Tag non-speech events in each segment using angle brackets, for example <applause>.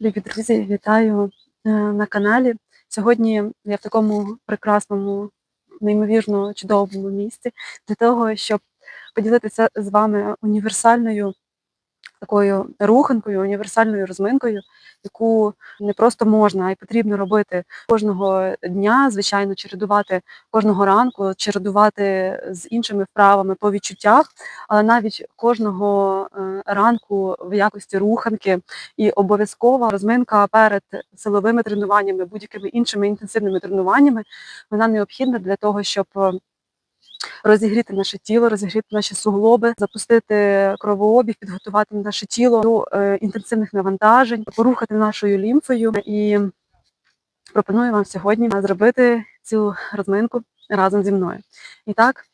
Любі друзі, вітаю е, на каналі. Сьогодні я в такому прекрасному, неймовірно чудовому місці для того, щоб поділитися з вами універсальною такою руханкою, універсальною розминкою, яку не просто можна, а й потрібно робити кожного дня, звичайно, чередувати кожного ранку, чередувати з іншими вправами по відчуттях, але навіть кожного е, ранку в якості руханки і обов'язкова розминка перед силовими тренуваннями, будь-якими іншими інтенсивними тренуваннями, вона необхідна для того, щоб розігріти наше тіло, розігріти наші суглоби, запустити кровообіг, підготувати наше тіло до е, інтенсивних навантажень, порухати нашою лімфою. І пропоную вам сьогодні зробити цю розминку разом зі мною. І так,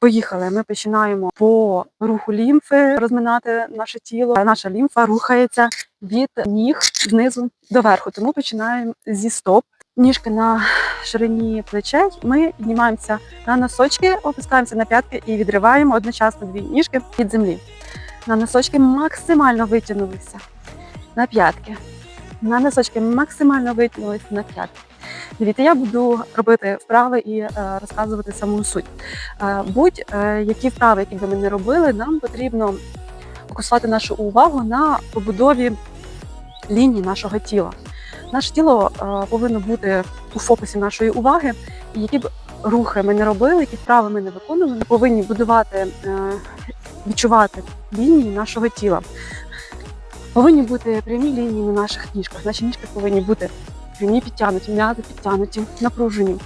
поїхали. Ми починаємо по руху лімфи розминати наше тіло. Наша лімфа рухається від ніг знизу до верху. Тому починаємо зі стоп. Ніжки на ширині плечей. Ми піднімаємося на носочки, опускаємося на п'ятки і відриваємо одночасно дві ніжки від землі. На носочки максимально витягнулися на п'ятки. На носочки максимально витягнулися на п'ятки. Дивіться, я буду робити вправи і е, розказувати саму суть. Е, Будь-які вправи, які би ми не робили, нам потрібно фокусувати нашу увагу на побудові лінії нашого тіла. Наше тіло е, повинно бути у фокусі нашої уваги, і які б рухи ми не робили, які вправи ми не виконували, ми повинні будувати, е, відчувати лінії нашого тіла. Повинні бути прямі лінії на наших ніжках. Наші ніжки повинні бути прямі підтягнуті, м'язи підтягнуті, напружені.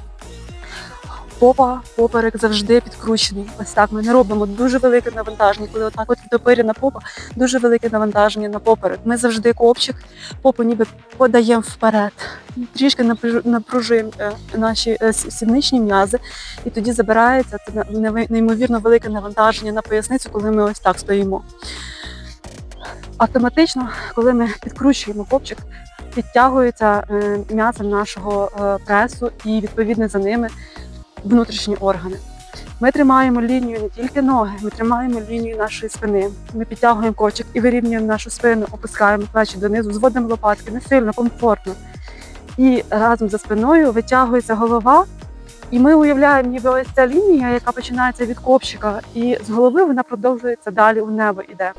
Попа, поперек завжди підкручений. Ось так ми не робимо дуже велике навантаження, коли отак от відопирена попа, дуже велике навантаження на поперек. Ми завжди копчик, попу ніби подаємо вперед. Трішки напружуємо е, наші е, сідничні м'язи, і тоді забирається це неймовірно велике навантаження на поясницю, коли ми ось так стоїмо. Автоматично, коли ми підкручуємо копчик, підтягується е, м'ясо нашого пресу і відповідно за ними внутрішні органи. Ми тримаємо лінію не тільки ноги, ми тримаємо лінію нашої спини. Ми підтягуємо кочик і вирівнюємо нашу спину, опускаємо плечі донизу, зводимо лопатки не сильно, комфортно. І разом за спиною витягується голова. І ми уявляємо, ніби ось ця лінія, яка починається від копчика, і з голови вона продовжується далі у небо іде.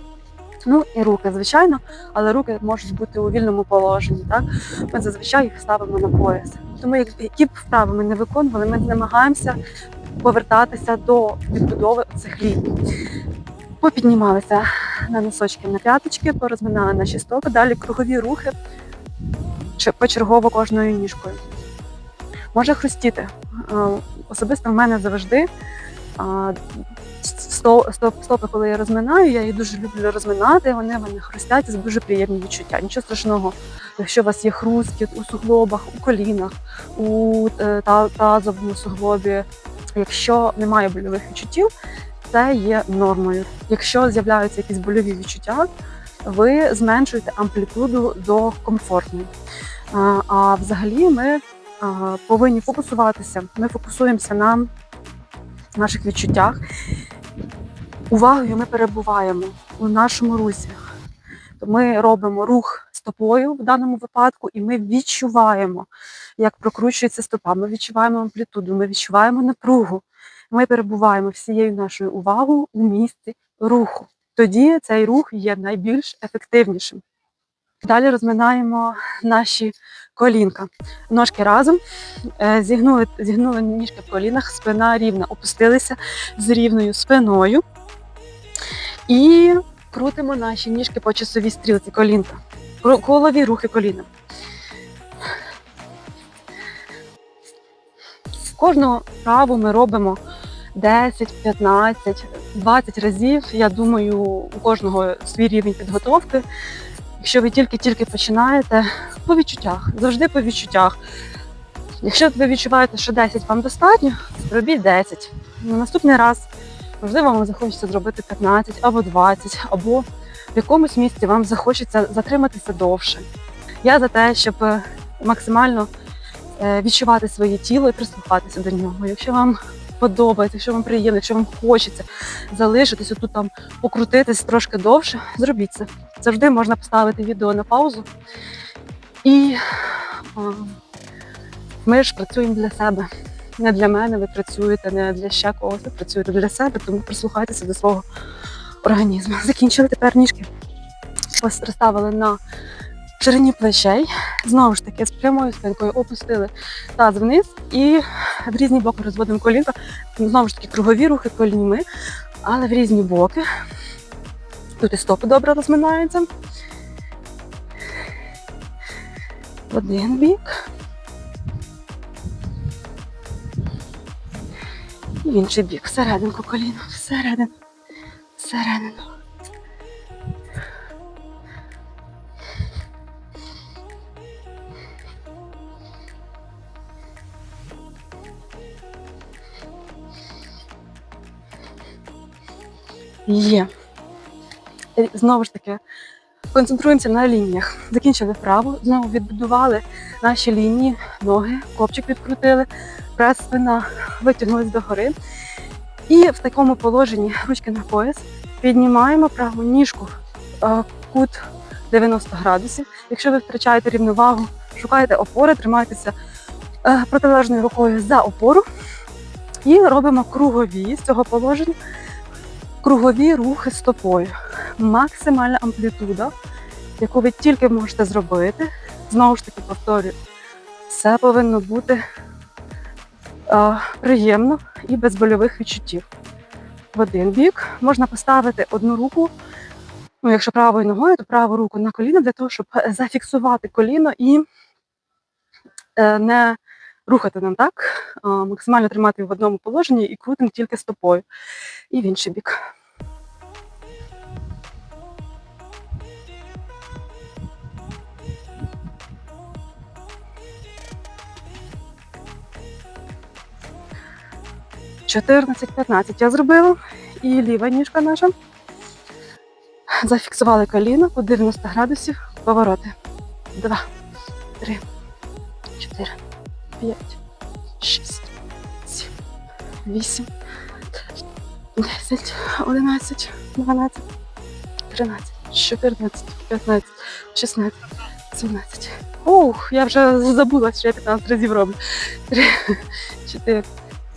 Ну і руки, звичайно, але руки можуть бути у вільному положенні. Так? Ми зазвичай їх ставимо на пояс. Тому які б вправи ми не виконували, ми намагаємося повертатися до відбудови цих ліній. Попіднімалися на носочки на п'яточки, порозминали наші стопи, далі кругові рухи почергово кожною ніжкою. Може хрустіти. Е, Особисто в мене завжди стопи, коли я розминаю, я їх дуже люблю розминати, вони в мене хрустять, це дуже приємні відчуття. Нічого страшного, якщо у вас є хрусткіт у суглобах, у колінах, у е, та- тазовому суглобі. Якщо немає больових відчуттів, це є нормою. Якщо з'являються якісь больові відчуття, ви зменшуєте амплітуду до комфортної. А, а взагалі ми а, повинні фокусуватися. Ми фокусуємося на наших відчуттях. Увагою ми перебуваємо у нашому русі. Ми робимо рух стопою в даному випадку, і ми відчуваємо, як прокручується стопа. Ми відчуваємо амплітуду, ми відчуваємо напругу. Ми перебуваємо всією нашою увагою у місці руху. Тоді цей рух є найбільш ефективнішим. Далі розминаємо наші колінка. Ножки разом, е, зігнули, зігнули ніжки в колінах, спина рівна, опустилися з рівною спиною. І крутимо наші ніжки по часовій стрілці колінка. Колові рухи коліна. Кожну вправу ми робимо 10, 15, 20 разів. Я думаю, у кожного свій рівень підготовки. Якщо ви тільки-тільки починаєте, по відчуттях, завжди по відчуттях. Якщо ви відчуваєте, що 10 вам достатньо, робіть 10. На наступний раз, можливо, вам захочеться зробити 15 або 20, або в якомусь місці вам захочеться затриматися довше. Я за те, щоб е, максимально е, відчувати своє тіло і прислухатися до нього. Якщо вам подобається, якщо вам приємно, якщо вам хочеться залишитись, отут там покрутитись трошки довше, зробіть це. Завжди можна поставити відео на паузу І а, ми ж працюємо для себе. Не для мене ви працюєте, не для ще когось, ви працюєте для себе, тому прислухайтеся до свого організму. <laughs> Закінчили тепер ніжки. Розставили на ширині плечей. Знову ж таки, з прямою спинкою опустили таз вниз і в різні боки розводимо колінка. Знову ж таки, кругові рухи коліньми, але в різні боки. Тут і стопи добре розминаються. Один бік. В інший бік. Всерединку коліно. Всередину. Всередину. Є. Знову ж таки, концентруємося на лініях. Закінчили вправу, знову відбудували наші лінії, ноги, копчик відкрутили, прес спина витягнулись догори. І в такому положенні ручки на пояс піднімаємо праву ніжку кут 90 градусів. Якщо ви втрачаєте рівновагу, шукаєте опори, тримайтеся е, протилежною рукою за опору і робимо кругові з цього положення кругові рухи стопою. Максимальна амплітуда, яку ви тільки можете зробити. Знову ж таки повторюю, все повинно бути е, приємно і без больових відчуттів. В один бік можна поставити одну руку, ну, якщо правою ногою, то праву руку на коліно для того, щоб зафіксувати коліно і е, не рухати нам так, а максимально тримати в одному положенні і крутимо тільки стопою. І в інший бік. Чотирнадцять, п'ятнадцять я зробила. І ліва ніжка наша. Зафіксували коліно по 90 градусів повороти. Два, три, чотири, п'ять, шість, сім, вісім, десять, одинадцять, дванадцять, тринадцять, чотирнадцять, п'ятнадцять, шістнадцять, сімнадцять. Ух, я вже забула, що я 15 разів роблю. Три, чотири,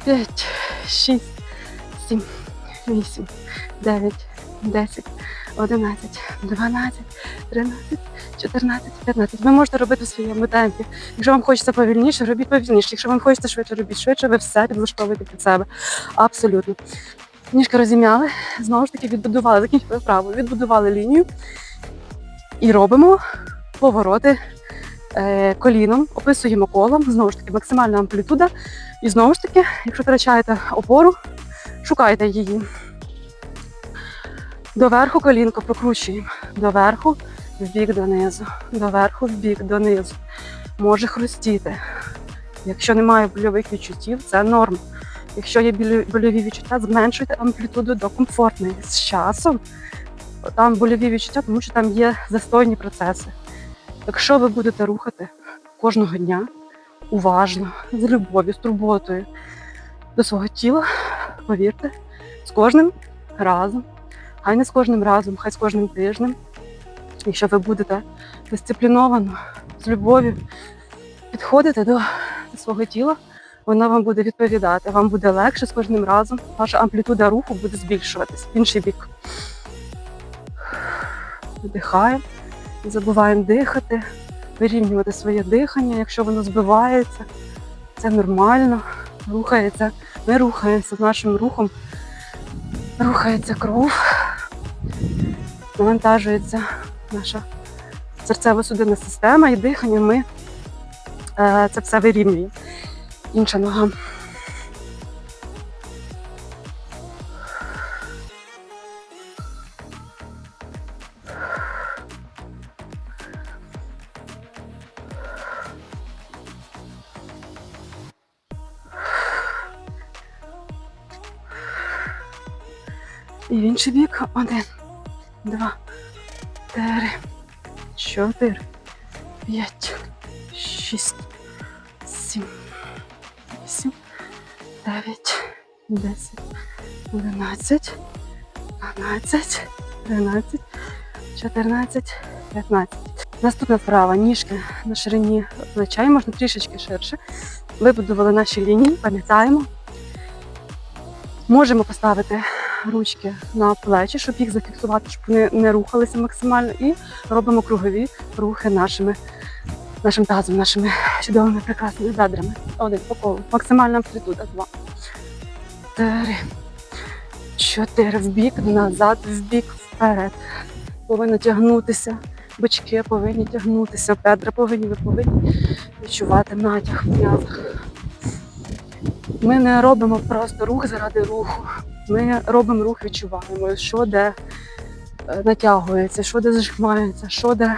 п'ять, шість, сім, вісім, дев'ять, десять, одинадцять, дванадцять, тринадцять, 14, 15. Ви можете робити в своєму темпі. Якщо вам хочеться повільніше, робіть повільніше. Якщо вам хочеться швидше, робіть швидше, ви все підлаштовуєте під себе. Абсолютно. Ніжки розім'яли, знову ж таки відбудували, закінчили вправу, відбудували лінію і робимо повороти коліном, описуємо колом, знову ж таки, максимальна амплітуда. І знову ж таки, якщо втрачаєте опору, шукайте її. Доверху колінко прокручуємо. Доверху вбік донизу, доверху, вбік донизу. Може хрустіти. Якщо немає больових відчуттів, це норм. Якщо є больові відчуття, зменшуйте амплітуду до комфортної. З часом там больові відчуття, тому що там є застойні процеси. Якщо ви будете рухати кожного дня уважно, з любов'ю, з турботою до свого тіла, повірте, з кожним разом, хай не з кожним разом, хай з кожним тижнем, Якщо ви будете дисципліновано, з любов'ю підходити до свого тіла, воно вам буде відповідати. Вам буде легше з кожним разом. Ваша амплітуда руху буде збільшуватись в інший бік. Вдихаємо, забуваємо дихати, вирівнювати своє дихання, якщо воно збивається, це нормально, рухається. Ми рухаємося з нашим рухом, рухається кров, навантажується наша серцево-судинна система і дихання ми е, це все вирівнюємо. Інша нога. І інший бік. Один, два, три, чотири, п'ять, шість, сім, вісім, дев'ять, десять, одинадцять, дванадцять, тринадцять, чотирнадцять, п'ятнадцять. Наступна вправа ніжки на ширині плеча, можна трішечки ширше. Вибудували наші лінії, пам'ятаємо. Можемо поставити ручки на плечі, щоб їх зафіксувати, щоб вони не рухалися максимально. І робимо кругові рухи нашими, нашим тазом, нашими чудовими прекрасними бедрами. Один по колу. Максимальна амплітуда. Два. Три. Чотири. В бік, назад, в бік, вперед. Повинно тягнутися. Бочки повинні тягнутися, бедра повинні, ви повинні відчувати натяг в м'язах. Ми не робимо просто рух заради руху. Ми робимо рух, відчуваємо, що де е, натягується, що де зажимається, що де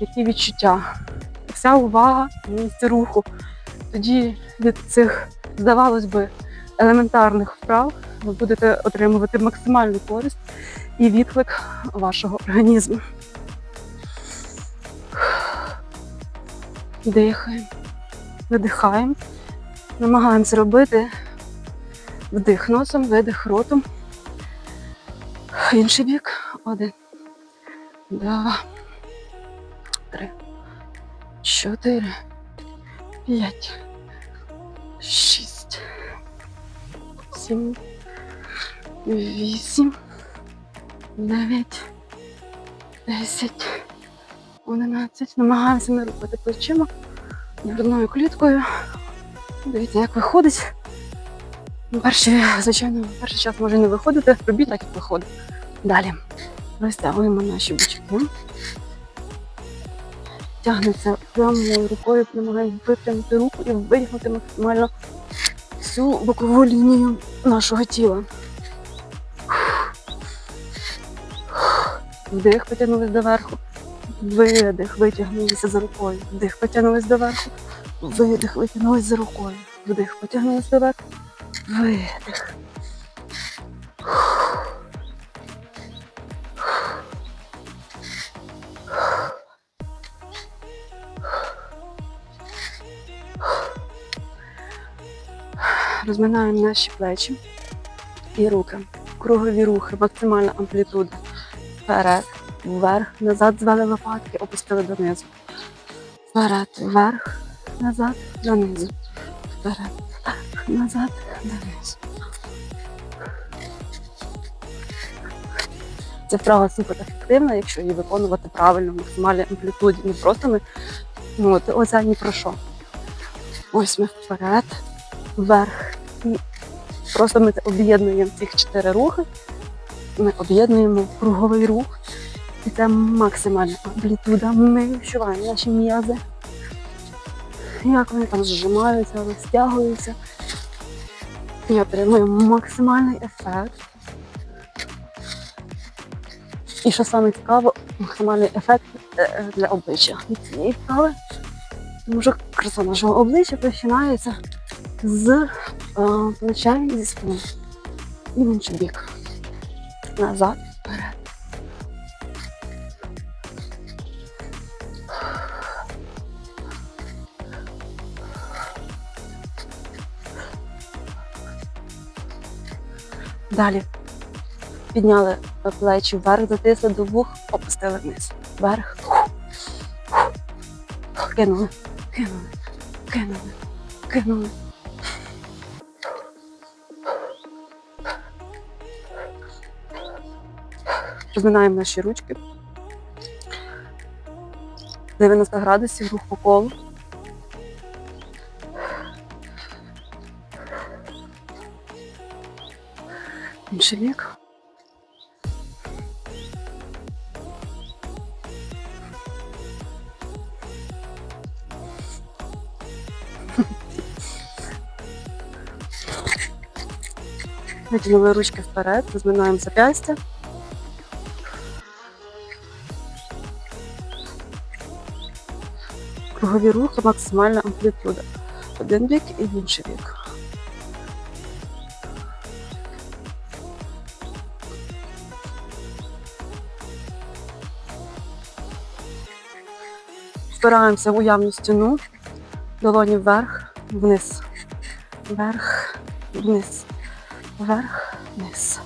які відчуття. Вся увага в місці руху. Тоді від цих, здавалось би, елементарних вправ ви будете отримувати максимальну користь і відклик вашого організму. Дихаємо, видихаємо. Намагаємося робити вдих носом, видих ротом. Інший бік. Один. Два. Три. Чотири. П'ять. Шість. Сім. Вісім. Дев'ять. Десять. 11. Намагаємося не рухати плечима грудною кліткою. Дивіться, як виходить. Ну, Перший, звичайно, перший час може не виходити, робіть так, як виходить. Далі розтягуємо наші бочки. Тягнеться прямою рукою, намагаємо випрямити руку і витягнути максимально всю бокову лінію нашого тіла. Вдих, потягнулись доверху. Видих, витягнулися за рукою. Вдих, потягнулись доверху. Видих, витягнулись за рукою. Вдих, потягнулись доверху. Видих. Розминаємо наші плечі і руки. Кругові рухи, максимальна амплітуда. Вперед, вверх, назад звели лопатки, опустили донизу. Вперед, вверх, назад, донизу. Вперед, вверх, назад. Ця вправа супер ефективна, якщо її виконувати правильно, в максимальній амплітуді. Не просто ми ну, от, оце ні про що. Ось ми вперед, вверх. І просто ми об'єднуємо цих чотири рухи. Ми об'єднуємо круговий рух. І це максимальна амплітуда. Ми відчуваємо наші м'язи. Як вони там зжимаються, розтягуються. І отримую максимальний ефект. І що саме цікаво, максимальний ефект е, для обличчя від цієї вправи. Тому що краса нашого обличчя починається з е, плеча і зі спини. І в інший бік. Назад, Далі підняли плечі вверх, затисли до вух, опустили вниз. Вверх. Кинули, кинули, кинули, кинули. Розминаємо наші ручки. 90 градусів, рух по колу. Інший бік. Витягнули ручки вперед, розминаємо зап'ястя. Кругові рухи, максимальна амплітуда. Один бік і інший бік. Впираємося в уявну стіну, долоні вверх, вниз, вверх, вниз, вверх, вниз.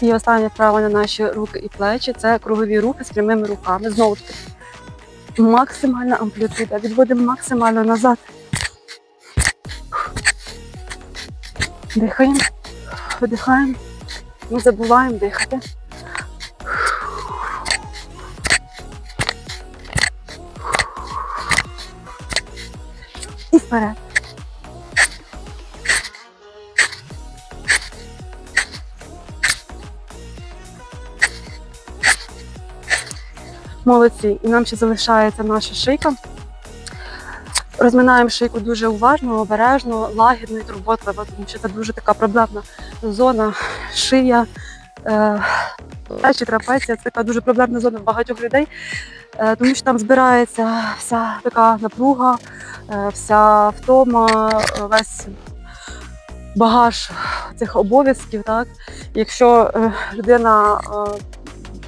І остання вправа на наші руки і плечі це кругові рухи з прямими руками. Знову таки, максимальна амплітуда. Відводимо максимально назад. Дихаємо, видихаємо. Не забуваємо дихати. І вперед. Молодці. І нам ще залишається наша шийка. Розминаємо шийку дуже уважно, обережно, лагідно і турботливо, тому що це дуже така проблемна зона, шия, е, плечі, трапеція. Це така дуже проблемна зона багатьох людей, е, тому що там збирається вся така напруга, е, вся втома, весь багаж цих обов'язків. Так? Якщо людина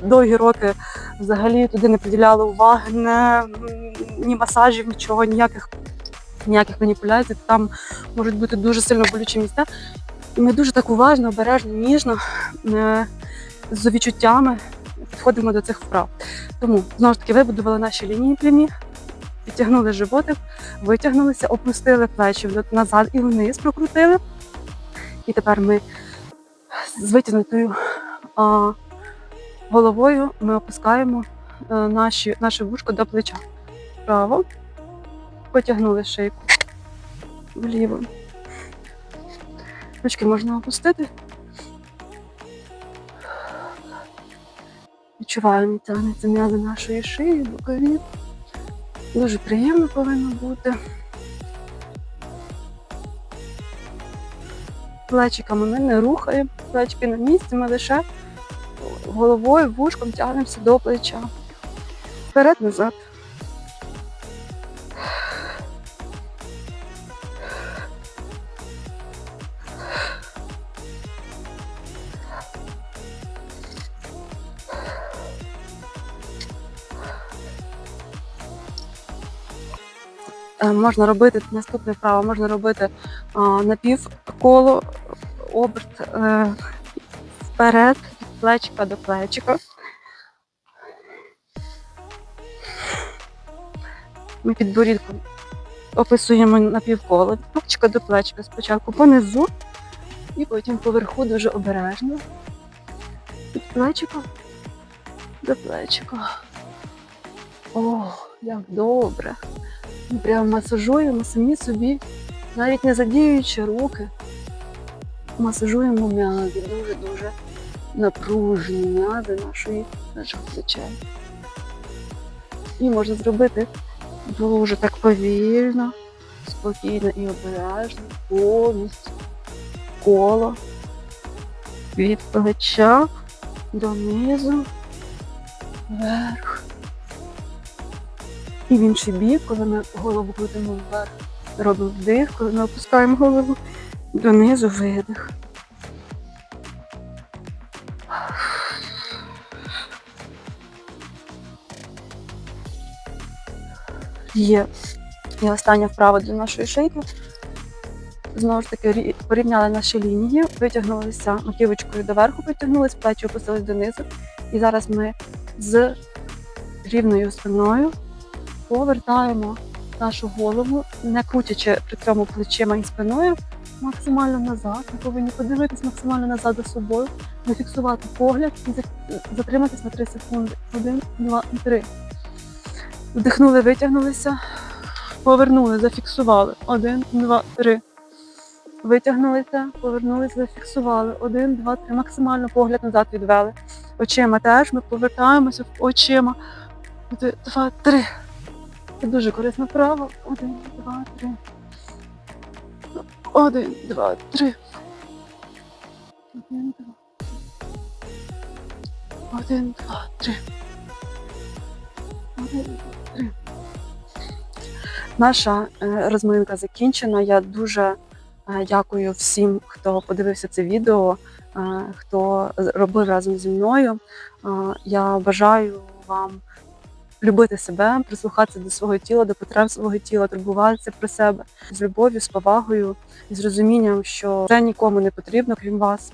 довгі роки взагалі туди не приділяла уваги, не, ні масажів, нічого, ніяких, ніяких маніпуляцій, там можуть бути дуже сильно болючі місця. І ми дуже так уважно, обережно, ніжно, е, з відчуттями підходимо до цих вправ. Тому знову ж таки вибудували наші лінії прямі, підтягнули животик, витягнулися, опустили плечі назад і вниз прокрутили. І тепер ми з витягнутою а, головою ми опускаємо е, наші, наше вушко до плеча. Вправо. Потягнули шийку. Вліво. Ручки можна опустити. Відчуваємо, тягнеться м'язи нашої шиї, бокові. Дуже приємно повинно бути. Плечиками ми не рухаємо, плечики на місці, ми лише головою, вушком тягнемося до плеча. Вперед назад. Е, Можна робити наступне вправо, можна робити а, напівколо, оберт е, вперед, плечика до плечика. Ми підборідком описуємо напівколо, від плечика до плечика. Спочатку понизу і потім поверху дуже обережно. Від плечика до плечика. О, як добре. Ми прямо масажуємо самі собі, навіть не задіюючи руки. Масажуємо м'язи, дуже-дуже напружені м'язи нашої наших плечей. І можна зробити дуже так повільно, спокійно і обережно, повністю коло від плеча донизу, вверх. І в інший бік, коли ми голову крутимо вверх, робимо вдих, коли ми опускаємо голову донизу видих. Є. І остання вправа для нашої шийки. Знову ж таки, порівняли наші лінії, витягнулися маківочкою доверху, потягнулись, плечі опустились донизу. І зараз ми з рівною спиною повертаємо нашу голову, не крутячи при цьому плечима і спиною максимально назад. Ми повинні подивитись максимально назад за собою, зафіксувати погляд і за- затриматись на 3 секунди. Один, два, три. Вдихнули, витягнулися, повернули, зафіксували. Один, два, три. Витягнулися, повернулися, зафіксували. Один, два, три. Максимально погляд назад відвели. Очима теж ми повертаємося в очима. Один, два, три. Це дуже корисна вправа. Один, два, три. Один, два, три. Один, два. Один, два, три. Один, два, три. Наша е, розминка закінчена. Я дуже е, дякую всім, хто подивився це відео, е, хто робив разом зі мною. Я бажаю вам любити себе, прислухатися до свого тіла, до потреб свого тіла, турбуватися про себе з любов'ю, з повагою і з розумінням, що це нікому не потрібно, крім вас.